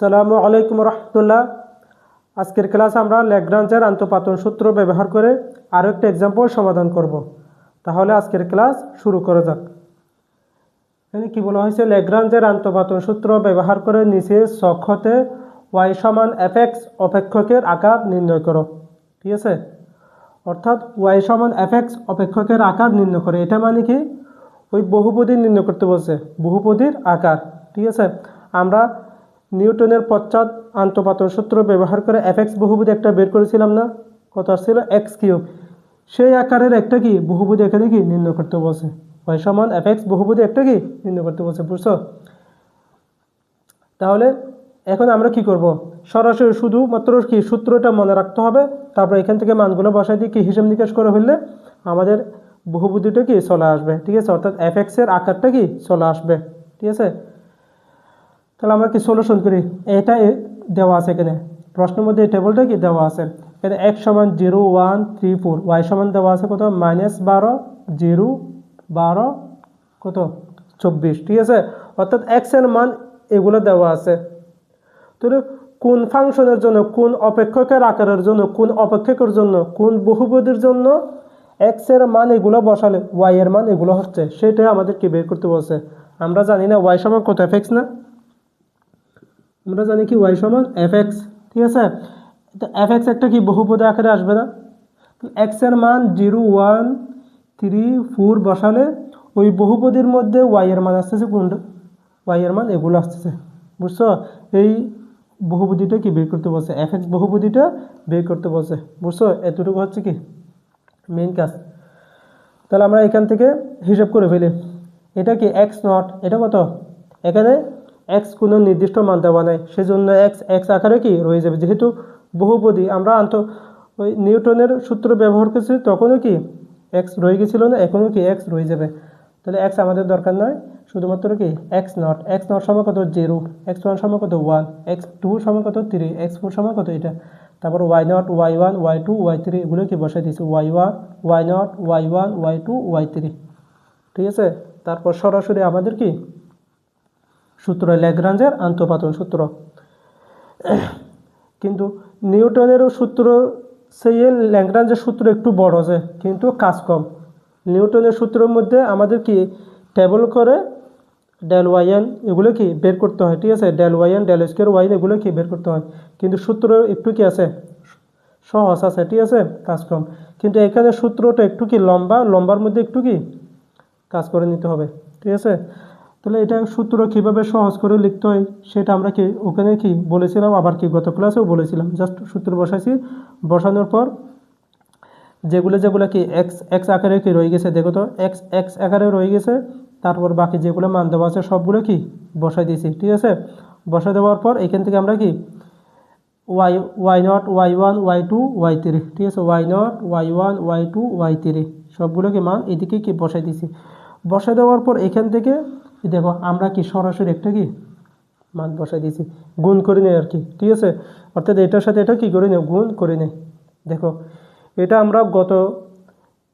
সালামু আলাইকুম রহমতুল্লাহ। আজকের ক্লাস আমরা ল্যাগ্রাঞ্জের আন্তপাতন সূত্র ব্যবহার করে আরও একটা এক্সাম্পল সমাধান করব। তাহলে আজকের ক্লাস শুরু করা যাক। এখানে কি বলা হয়েছে? ল্যাগ্রাঞ্জের আন্তপাতন সূত্র ব্যবহার করে নিচে সক্ষতে ওয়াই সমান এফএক্স অপেক্ষকের আকার নির্ণয় করো। ঠিক আছে? অর্থাৎ ওয়াই সমান এফএক্স অপেক্ষকের আকার নির্ণয় করে। এটা মানে কি? ওই বহুপদী নির্ণয় করতে বলছে। বহুপদীর আকার। ঠিক আছে? আমরা নিউটনের পশ্চাৎ আন্তপাতন সূত্র ব্যবহার করে এফএক্স বহুপদী একটা বের করেছিলাম না? কত আসছিল? X cube. সেই আকারের একটা কি? বহুপদী এখানে কি নির্ণয় করতে বলছে। ওয়াই সমান এফএক্স বহুপদী একটা কি? নির্ণয় করতে বলছে, বুঝছ? তাহলে এখন আমরা কি করব? সরাসরি শুধুমাত্র কি সূত্রটা মনে রাখতে হবে। তারপর এখান থেকে মানগুলো বসাই দিয়ে কি হিসাব নিকাশ করে ফেললে আমাদের বহুবুদ্ধিটা কি চলে আসবে? ঠিক আছে? অর্থাৎ এফ এর আকারটা কি? চলে আসবে। ঠিক আছে? তাহলে আমরা কি সলিউশন করি? এটা দেওয়া আছে এখানে। প্রশ্নের মধ্যে এই টেবলটা কি দেওয়া আছে? এখানে এক সমান zero one three four Y সমান দেওয়া আছে কত? মাইনাস বারো জিরো বারো, কত? চব্বিশ। ঠিক আছে? অর্থাৎ এক্সের মান এগুলো দেওয়া আছে। তাহলে কোন ফাংশনের জন্য, কোন অপেক্ষকের আকারের জন্য, কোন অপেক্ষকের জন্য, কোন বহুপদীর জন্য এক্সের মান এগুলো বসালে ওয়াই এর মান এগুলো হচ্ছে, সেটাই আমাদেরকে বের করতে বলছে। আমরা জানি না ওয়াই সমান কত এফ এক্স না? আমরা জানি কি ওয়াই সমান এফ এক্স ঠিক আছে? তো এফ এক্স একটা কি বহুপদী আকারে আসবে না? এক্সের মান জিরো, ওয়ান, থ্রি, ফোর বসালে ওই বহুপদীর মধ্যে ওয়াই এর মান আসতেছে কোনটা? ওয়াই এর মান এগুলো আসতেছে, বুঝছ? এই বহুপদীটা কি বের করতে বলছে? এফ এক্স বহুপদীটা বের করতে বলছে, বুঝছ? এতটুকু হচ্ছে কি মেইন কাজ। তাহলে আমরা এখান থেকে হিসাব করে ফেলি। এটা কি এক্স নট এটা কত? এখানে এক্স কোনো নির্দিষ্ট মান দেওয়া নাই। সেজন্য এক্স এক্স আকারে কি রয়ে যাবে? যেহেতু বহুপদী, আমরা আন্ত ওই নিউটনের সূত্র ব্যবহার করছি, তখনও কি এক্স রয়ে গেছিল না? এখনও কি এক্স রয়ে যাবে? তাহলে এক্স আমাদের দরকার নয়। শুধুমাত্র কি এক্স নট এক্স নট সময় কত জিরো এক্স ওয়ান সময় কত ওয়ান এক্স টু সময় কত থ্রি এক্স ফোর সময় কত এটা। তারপর Y nought Y one Y two Y three এগুলো কি বসাই দিয়েছি? Y one Y nought Y one Y two Y three ঠিক আছে? তারপর সরাসরি আমাদের কি সূত্র ল্যাগ্রাঞ্জের আন্তপাতন সূত্র। কিন্তু নিউটনেরও সূত্র, সেই ল্যাগ্রাঞ্জের সূত্র একটু বড় আছে কিন্তু কাজ কম। নিউটনের সূত্রের মধ্যে আমাদের কি টেবল করে ডেল ওয়াইএন এগুলো কি বের করতে হয়, ঠিক আছে? Del Y N del square Y N এগুলো কি বের করতে হয়? কিন্তু সূত্র একটু কি আছে? সহজ আছে, ঠিক আছে? কাজ কম। কিন্তু এখানে সূত্রটা একটু কি লম্বা? লম্বার মধ্যে একটু কি কাজ করে নিতে হবে, ঠিক আছে? তাহলে এটা সূত্র কীভাবে সহজ করে লিখতে হয় সেটা আমরা কি ওখানে কি বলেছিলাম, আবার কি গত ক্লাসেও বলেছিলাম। জাস্ট সূত্র বসাইছি। বসানোর পর যেগুলো যেগুলো কি এক্স এক্স আকারে কি রয়ে গেছে, দেখো তো এক্স এক্স আকারে রয়ে গেছে, তারপর বাকি যেগুলো মান দেওয়া আছে সবগুলো কি বসাই দিয়েছি, ঠিক আছে? বসাই দেওয়ার পর এখান থেকে আমরা কি Y Y nought Y one Y two Y three ঠিক আছে? Y nought Y one Y two Y three সবগুলোকে মান এদিকে কি বসাই দিছি বসাই দেওয়ার পর এখান থেকে দেখো, আমরা কি সরাসরি একটা কি মান বসাই দিয়েছি? গুণ করে নেই আর কি, ঠিক আছে? অর্থাৎ এটার সাথে এটা কি করে নেই? গুণ করে নেই। দেখো, এটা আমরা গত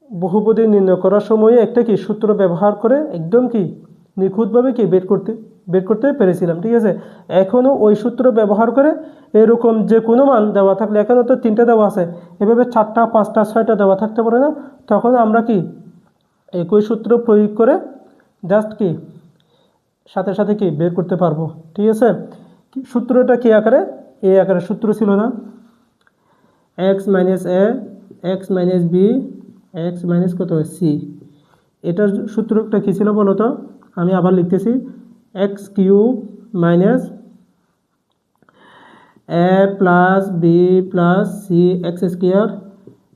বহুপদী নির্ণয় করার সময়ে একটা কি সূত্র ব্যবহার করে একদম কি নিখুঁতভাবে কি বের করতে বের করতে পেরেছিলাম, ঠিক আছে? এখনও ওই সূত্র ব্যবহার করে এরকম যে কোনো মান দেওয়া থাকলে, এখানে তো তিনটা দেওয়া আছে, এভাবে চারটা, পাঁচটা, ছয়টা দেওয়া থাকতে পারে না? তখন আমরা কি একই সূত্র প্রয়োগ করে জাস্ট কি সাথে সাথে কি বের করতে পারব? ঠিক আছে? সূত্রটা কি আকারে? এ আকারে সূত্র ছিল না। X minus A X minus B X minus কত? সি এটার সূত্রটা কী ছিল বলো তো? আমি আবার লিখতেছি। X cube minus A plus B plus C X square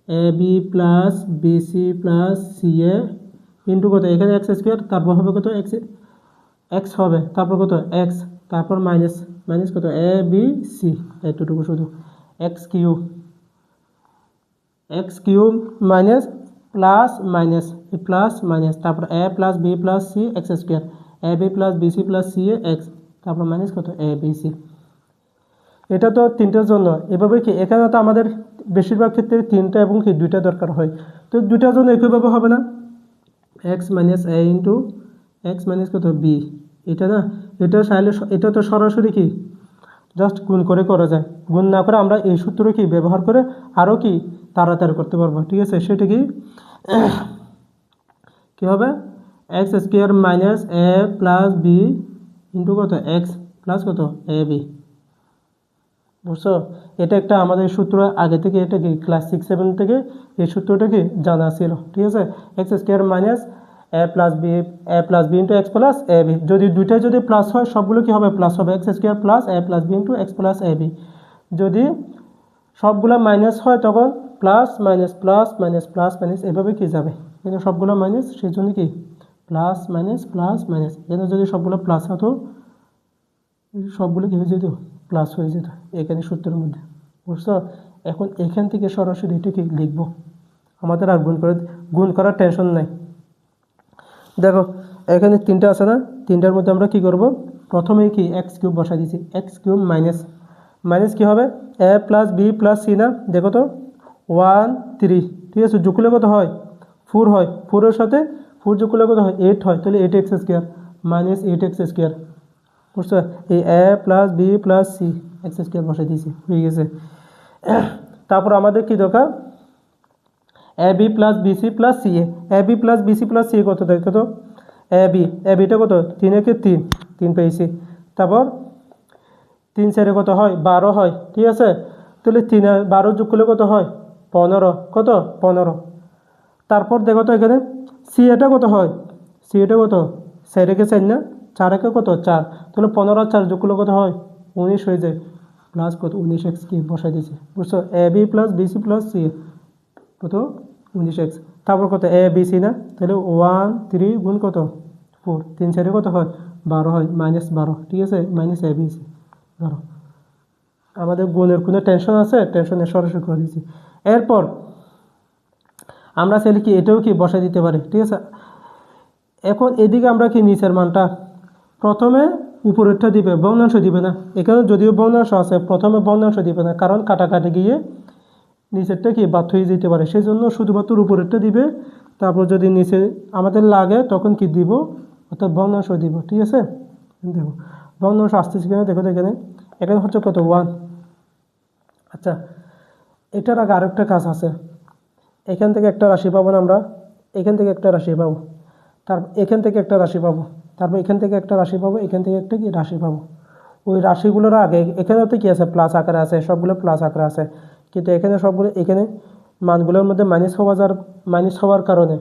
A B plus B C plus C A into কত? এখানে এক্স স্কোয়ার তারপর হবে কত? এক্স এক্স হবে, তারপর কত? এক্স তারপর মাইনাস মাইনাস কত? এ বি সি এতটুকু শুধু। X cube X cube minus plus minus plus minus তারপর A plus B plus C X square A B plus B C plus C X তারপর minus কত? A B C এটা তো তিনটার জন্য। এভাবে কি? এখানে তো আমাদের বেশিরভাগ ক্ষেত্রে তিনটা এবং কি দুইটা দরকার হয়। তো দুইটার জন্য একইভাবে হবে না? X minus A into X minus কত? বি এটা না, এটা চাইলে এটা তো সরাসরি কি? জাস্ট গুণ করে করা যায়। গুণ না করে আমরা এই সূত্র কি ব্যবহার করে আরও কি তাড়াতাড়ি করতে পারব, ঠিক আছে? সেটা কি? কী হবে? X square minus A plus B into কত? এক্স প্লাস কত? এ বি বুঝছ? এটা একটা আমাদের সূত্র, আগে থেকে এটা কি? ক্লাস সিক্স সেভেন থেকে এই সূত্রটা কি জানা ছিল, ঠিক আছে? X square minus A plus B A plus B into X plus A B যদি দুইটাই যদি প্লাস হয়, সবগুলো কি হবে? প্লাস হবে। X square plus A plus B into X plus A B যদি সবগুলো মাইনাস হয়, তখন plus minus plus minus plus minus এভাবে কি যাবে? এখানে সবগুলো মাইনাস সেই জন্য কি? প্লাস মাইনাস প্লাস মাইনাস এখানে যদি সবগুলো প্লাস হতো সবগুলো কী হয়ে যেত? প্লাস হয়ে যেত এখানে সূত্রের মধ্যে। বুঝছ? এখন এখান থেকে সরাসরি এটাকে লিখব। আমাদের আর গুণ করে গুণ করার টেনশন নাই। দেখো, এখানে তিনটা আছে না? তিনটার মধ্যে আমরা কি করব? প্রথমেই কি এক্স কিউব বসাই দিয়েছি এক্স কিউব মাইনাস মাইনাস কী হবে? A plus B plus C না? দেখো তো। ওয়ান থ্রি ঠিক আছে? যোগ কত হয়? ফোর হয়। ফোরের সাথে ফোর যোগ কত হয়? এইট হয়। তাহলে eight X square minus eight X square বুঝছ? এই A plus B plus C X square বসাই দিয়েছি। হয়ে গেছে। তারপর আমাদের কি দরকার? A B plus BC plus C A A B plus BC plus C কত দেখো তো এ বি এ বিটা কত? তিন একে তিন। তিন পেয়েছি। তারপর তিন চারে কত হয়? বারো হয়। ঠিক আছে? তাহলে তিন বারো যোগ করলে কত হয়? পনেরো। কত? পনেরো। তারপর দেখো তো এখানে সি এটা কত হয়? সি এটা কত? চার একে চার না? চার একে কত? চার। তাহলে পনেরো চার যোগ করলে কত হয়? উনিশ হয়ে যায়। প্লাস কত? উনিশ এক্স কি বসাই দিয়েছে। বুঝছ? A B plus BC plus C কত? উনিশ এক্স তারপর কত? এ বি সি না? তাহলে ওয়ান থ্রি গুণ কত? ফোর তিন চারে কত হয়? বারো হয়। মাইনাস বারো। ঠিক আছে? মাইনাস এ বি সি বারো আমাদের গুণের কোনো টেনশন আছে? টেনশনে সরাসরি করে দিয়েছি। এরপর আমরা চাইলে কি এটাও কি বসাই দিতে পারি? ঠিক আছে? এখন এদিকে আমরা কি নিচের মানটা? প্রথমে উপরেরটা দিবে, ভগ্নাংশ দিবে না। এখানে যদিও ভগ্নাংশ আছে, প্রথমে ভগ্নাংশ দিবে না, কারণ কাটাকাটি গিয়ে নিচেরটা কি বাদ হয়ে যেতে পারে। সেই জন্য শুধুমাত্র উপরেরটা দিবে। তারপর যদি নিচে আমাদের লাগে, তখন কি দিব? অর্থাৎ ভগ্নাংশ দিব। ঠিক আছে? দেখো, ভগ্নাংশ আসতেছে কিনা? দেখো এখানে। এখানে হচ্ছে কত? ওয়ান আচ্ছা এটার আগে আরেকটা কাজ আছে। এখান থেকে একটা রাশি পাবো না আমরা। এখান থেকে একটা রাশি পাবো। তার, এখান থেকে একটা রাশি পাবো। তারপর এখান থেকে একটা রাশি পাবো। এখান থেকে একটা কি? রাশি পাবো। ওই রাশিগুলোর আগে এখানে তো কী আছে? প্লাস আকারে আছে। সবগুলো প্লাস আকারে আছে। কিন্তু এখানে সবগুলো, এখানে মানগুলোর মধ্যে মাইনাস হওয়া যার মাইনাস হওয়ার কারণে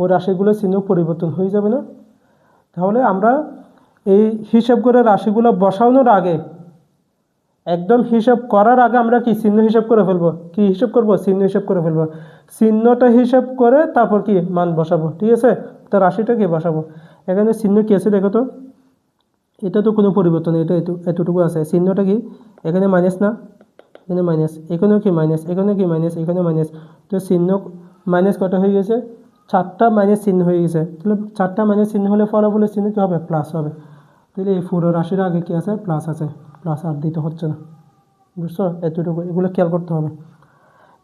ওই রাশিগুলোর চিহ্ন পরিবর্তন হয়ে যাবে না। তাহলে আমরা এই হিসাব করে রাশিগুলো বসানোর আগে, একদম হিসাব করার আগে আমরা কি চিহ্ন হিসাব করে ফেলব? কি হিসাব করব? চিহ্ন হিসাব করে ফেলব। চিহ্নটা হিসাব করে তারপর কি মান বসাবো? ঠিক আছে? তো রাশিটা কি বসাবো? এখানে চিহ্ন কি আছে দেখো তো? এটা তো কোনো পরিবর্তন এটা এতু এতটুকু আছে। চিহ্নটা কি? এখানে মাইনাস না? এখানে মাইনাস এখানেও কি মাইনাস এখানেও কি মাইনাস এখানে মাইনাস তো চিহ্ন মাইনাস কটা হয়ে গেছে? চারটা মাইনাস চিহ্ন হয়ে গেছে। তাহলে চারটা মাইনাস চিহ্ন হলে ফলাফলের চিহ্ন কী হবে? প্লাস হবে। তাহলে এই পুরো রাশির আগে কী আছে? প্লাস আছে। প্লাস আর দিতে হচ্ছে না বুঝছ এতটুকু এগুলো খেয়াল করতে হবে।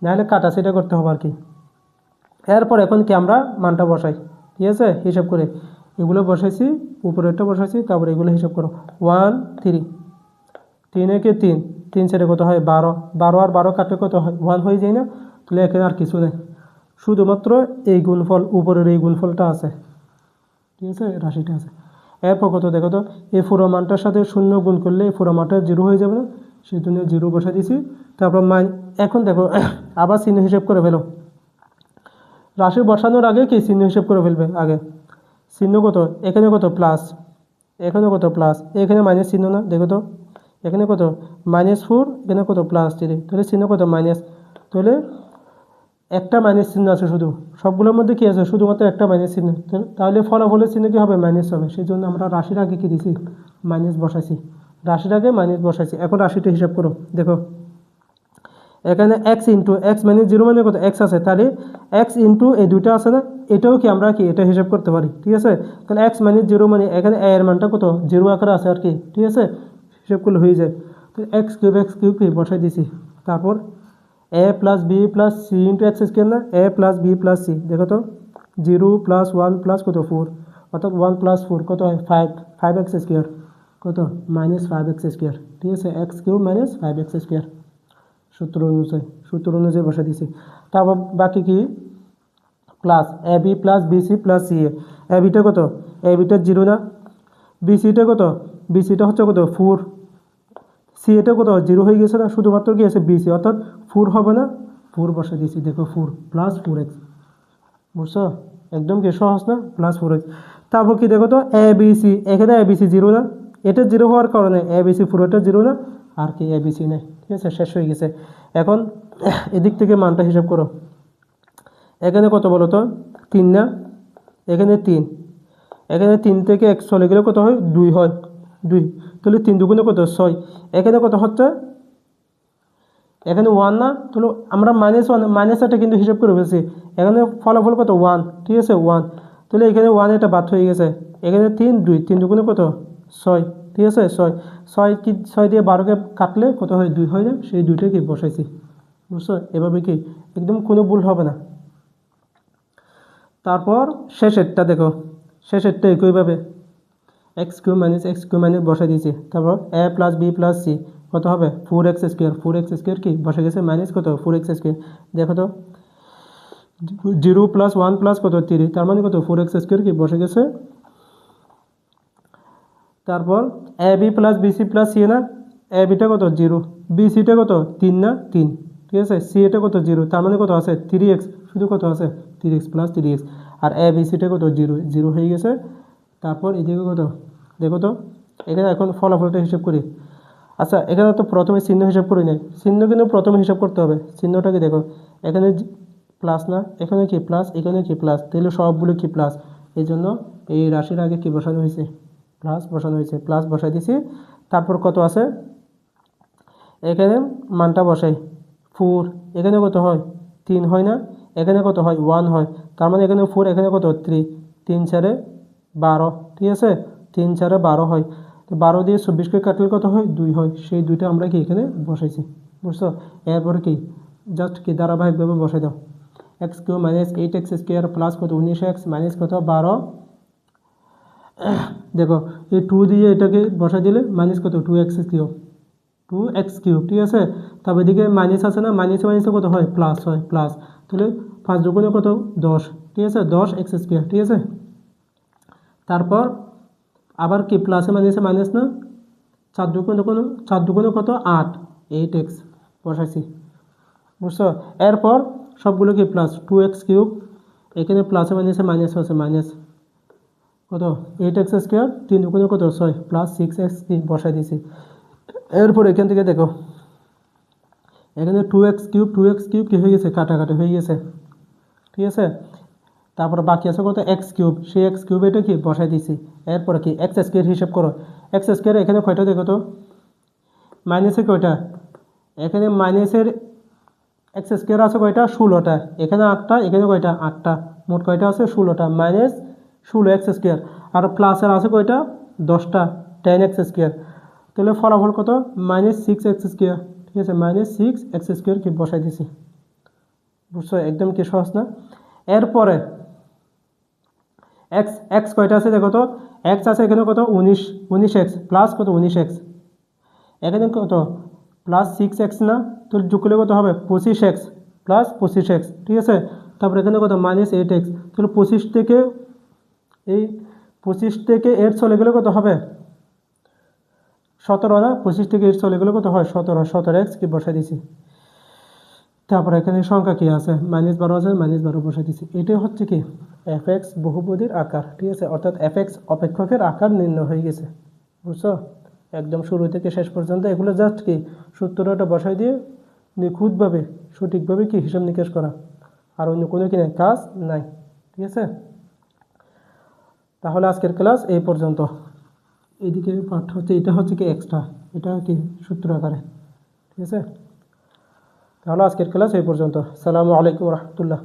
নাহলে কাটা সেটা করতে হবে আর কি? এরপর এখন কি আমরা মানটা বসাই? ঠিক আছে? হিসাব করে এগুলো বসাইছি, উপরেরটা বসাইছি, তারপরে এগুলো হিসাব করো। ওয়ান থ্রি তিন একে তিন তিন চারে কত হয়? বারো। বারো আর বারো কাটলে কত হয়? ওয়ান হয়ে যায় না? তাহলে এখানে আর কিছু নেই। শুধুমাত্র এই গুণফল, উপরের এই গুণফলটা আছে। ঠিক আছে? রাশিটা আছে। এরপর কত? দেখো তো, এই পুরো মানটার সাথে শূন্য গুণ করলে এই পুরো মানটা জিরো হয়ে যাবে না? সেই জন্য জিরো বসা দিয়েছি। তারপর মান, এখন দেখো, আবার চিহ্ন হিসেব করে ফেলো। রাশি বসানোর আগে কি চিহ্ন হিসেব করে ফেলবে? আগে। চিহ্ন কত? এখানে কত? প্লাস এখানে কত? প্লাস এখানে মাইনাস চিহ্ন না? দেখো তো এখানে কত? মাইনাস ফোর এখানে কত? প্লাস থ্রি তাহলে চিহ্ন কত? মাইনাস তাহলে একটা মাইনাস চিহ্ন আছে শুধু। সবগুলোর মধ্যে কী আছে? শুধুমাত্র একটা মাইনাস চিহ্ন। তাহলে ফলাফলের চিহ্ন কী হবে? মাইনাস হবে। সেই জন্য আমরা রাশির আগে কী দিছি? মাইনাস বসাইছি। রাশির আগে মাইনাস বসাইছি। এখন রাশিটা হিসাব করো। দেখো। এখানে এক্স ইন্টু এক্স মানে জিরো মানে কত? এক্স আছে। তাহলে এক্স ইন্টু এই দুইটা আছে না? এটাও কি আমরা কি? এটা হিসাব করতে পারি। ঠিক আছে? তাহলে এক্স মানে জিরো মানে এখানে এর মানটা কত? জিরো আকারে আছে আর কি। ঠিক আছে? হিসাব করলে হয়ে যায়। তো এক্স কিউব এক্স কিউব কি বসাই দিছি। তারপর A plus B plus C into X square না A plus B plus C দেখো তো জিরো প্লাস ওয়ান প্লাস কত? ফোর অর্থাৎ ওয়ান প্লাস ফোর কত হয়? ফাইভ ফাইভ এক্স স্কোয়ার কত? মাইনাস ফাইভ এক্স স্কোয়ার ঠিক আছে? X cube minus five X square সূত্র অনুযায়ী সূত্র অনুযায়ী বসে দিছি। তারপর বাকি কি? Plus A B plus BC plus C A A beta কত? এ বিটা জিরো না। বি বিসিটা কত? বি বিসিটা হচ্ছে কত? ফোর সি এটা কত? জিরো হয়ে গেছে না? শুধুমাত্র কি আছে? বিসি অর্থাৎ ফোর হবে না? ফোর বসে দিয়েছি। দেখো ফোর প্লাস ফোর এক্স বুঝছ? একদম কি? সহজ না? প্লাস ফোর এক্স তারপর কি দেখো তো? এ বি সি এখানে এ বি সি জিরো না? এটা জিরো হওয়ার কারণে এ বি সি পুরোটা জিরো না? আর কি এ বি সি নেই। ঠিক আছে? শেষ হয়ে গেছে। এখন এদিক থেকে মানটা হিসাব করো। এখানে কত বলো তো? তিন না? এখানে তিন। এখানে তিন থেকে এক চলে গেলে কত হয়? দুই হয়। দুই। তাহলে তিন দুগুণে কত? ছয়। এখানে কত হচ্ছে? এখানে ওয়ান না? তাহলে আমরা মাইনাস ওয়ান মাইনাস একটা কিন্তু হিসাব করে ফেলছি। এখানে ফলাফল কত? ওয়ান ঠিক আছে? ওয়ান তাহলে এখানে ওয়ান এটা বাদ হয়ে গেছে। এখানে তিন, দুই। তিন দুগুণে কত? ছয়। ঠিক আছে? ছয়। ছয় কি, ছয় দিয়ে বারোকে কাটলে কত হয়? দুই হয় না সেই দুইটা কি বসাইছি? বুঝছ? এভাবে কি? একদম কোনো ভুল হবে না। তারপর শেষেরটা দেখো। শেষেরটা একইভাবে। X cube minus X cube minus বসে দিয়েছি। তারপর A plus B plus C কত হবে? Four X square four X square কি? বসে গেছে মাইনাস কত? ফোর এক্স স্কোয়ার দেখো তো জিরো প্লাস ওয়ান প্লাস কত? থ্রি তার মানে কত? ফোর এক্স স্কোয়ার কি? বসে গেছে তারপর A B plus BC plus C না এ বিটা কত? জিরো বিসিটা কত? তিন না? তিন। ঠিক আছে? সি এটা কত? জিরো তার মানে কত আছে? থ্রি এক্স শুধু কত আছে? Three X plus three X R A বিসিটা কত? জিরো জিরো হয়ে গেছে। তারপর এদিকে কত? দেখো তো, এখানে এখন ফলাফলটা হিসাব করি। আচ্ছা এখানে তো প্রথমে চিহ্ন হিসাব করি নাই। চিহ্ন কিন্তু প্রথমে হিসাব করতে হবে। চিহ্নটাকে দেখো, এখানে প্লাস না, এখানে কি প্লাস এখানে কি প্লাস তাহলে সবগুলো কি প্লাস এই জন্য এই রাশির আগে কি বসানো হয়েছে? প্লাস বসানো হয়েছে প্লাস বসাই দিছি। তারপর কত আছে? এখানে মানটা বসাই। ফোর এখানে কত হয়? তিন হয় না? এখানে কত হয়? ওয়ান হয়। তার মানে এখানে ফোর এখানে কত? থ্রি তিন চারে বারো, ঠিক আছে? তিন চারে বারো হয়। তো বারো দিয়ে চব্বিশকে কাটলে কত হয়? দুই হয়। সেই দুইটা আমরা কি এখানে বসাইছি, বুঝছ? এরপরে কি? জাস্ট কি? ধারাবাহিকভাবে বসাই দাও। X cube minus eight X square plus কত? উনিশ এক্স মাইনাস কত? বারো। দেখো, এই টু দিয়ে এটাকে বসাই দিলে মাইনাস কত? Two X cube. Two X cube, ঠিক আছে? তারপর এদিকে মাইনাস আছে না? মাইনাস মাইনাসে কত হয়? প্লাস হয় প্লাস তাহলে পাঁচ দুগুণে কত? দশ। ঠিক আছে? দশ এক্স স্কোয়ার ঠিক আছে? তারপর আবার কি প্লাসে মাইনাসে মাইনাস না? চার দুগুণে কোনো চার দুগুণে কত? আট। এইট এক্স বসাইছি। বুঝছ? এরপর সবগুলো কি প্লাস টু এক্স কিউব এখানে প্লাসে মাইনাসে মাইনাস আছে মাইনাস কত? এইট এক্স স্কোয়ার তিন দুগুণে কত? ছয়। প্লাস সিক্স এক্স বসাই দিয়েছি। এরপর এখান থেকে দেখো। এখানে two x cube two x cube কী হয়ে গেছে? কাটাকাটি হয়ে গেছে। ঠিক আছে? তারপর বাকি আছে কত? এক্স কিউব সেই এক্স কিউব এটা কি? বসাই দিয়েছি এরপরে কি? এক্স স্কোয়ার হিসেব করো। এক্স স্কোয়ার এখানে কয়টা দেখো তো? মাইনাসে কয়টা? এখানে মাইনাসের এক্স স্কোয়ার আছে কয়টা? ষোলোটা। এখানে আটটা, এখানে কয়টা? আটটা। মোট কয়টা আছে? ষোলোটা। মাইনাস ষোলো এক্স স্কোয়ার আর প্লাসের আছে কয়টা? দশটা। টেন এক্স স্কোয়ার তাহলে ফলাফল কত? মাইনাস সিক্স এক্স স্কোয়ার ঠিক আছে? মাইনাস সিক্স এক্স স্কোয়ার কি বসাই দিছি। বুঝছ? একদম কি সহজ না? এরপরে এক্স এক্স কয়টা আছে? দেখো তো এক্স আছে এখানে কত? উনিশ উনিশ এক্স প্লাস কত? উনিশ এক্স এখানে কত? প্লাস সিক্স এক্স না? তো যোগ কত হবে? পঁচিশ এক্স প্লাস পঁচিশ এক্স ঠিক আছে? তারপরে এখানে কত? মাইনাস এইট এক্স তাহলে পঁচিশ থেকে এই পঁচিশ থেকে এইট চলে গেলে কত হবে? সতেরো না? পঁচিশ থেকে এইট চলে গেলে কত হয়? সতেরো। সতেরো এক্স কি বসাই দিছি তারপরে এখানে সংখ্যা কি আছে? মাইনাস বারো আছে মাইনাস বারো বসাই দিছি এটাই হচ্ছে কি? এফ এক্স বহুপদীর আকার, ঠিক আছে? অর্থাৎ এফ এক্স অপেক্ষকের আকার নির্ণয় হয়ে গেছে, বুঝছ? একদম শুরু থেকে শেষ পর্যন্ত এগুলো জাস্ট কি? সূত্রটা বসাই দিয়ে নিখুঁতভাবে, সঠিকভাবে কি হিসাব নিকাশ করা? আর অন্য কোনো কি কাজ নাই, ঠিক আছে? তাহলে আজকের ক্লাস এই পর্যন্ত। এইদিকে পাঠ হচ্ছে, এটা হচ্ছে কি এক্সট্রা এটা কি সূত্র আকারে, ঠিক আছে? তাহলে আজকের ক্লাস এই পর্যন্ত। সালামু আলাইকুম রহমতুল্লাহ।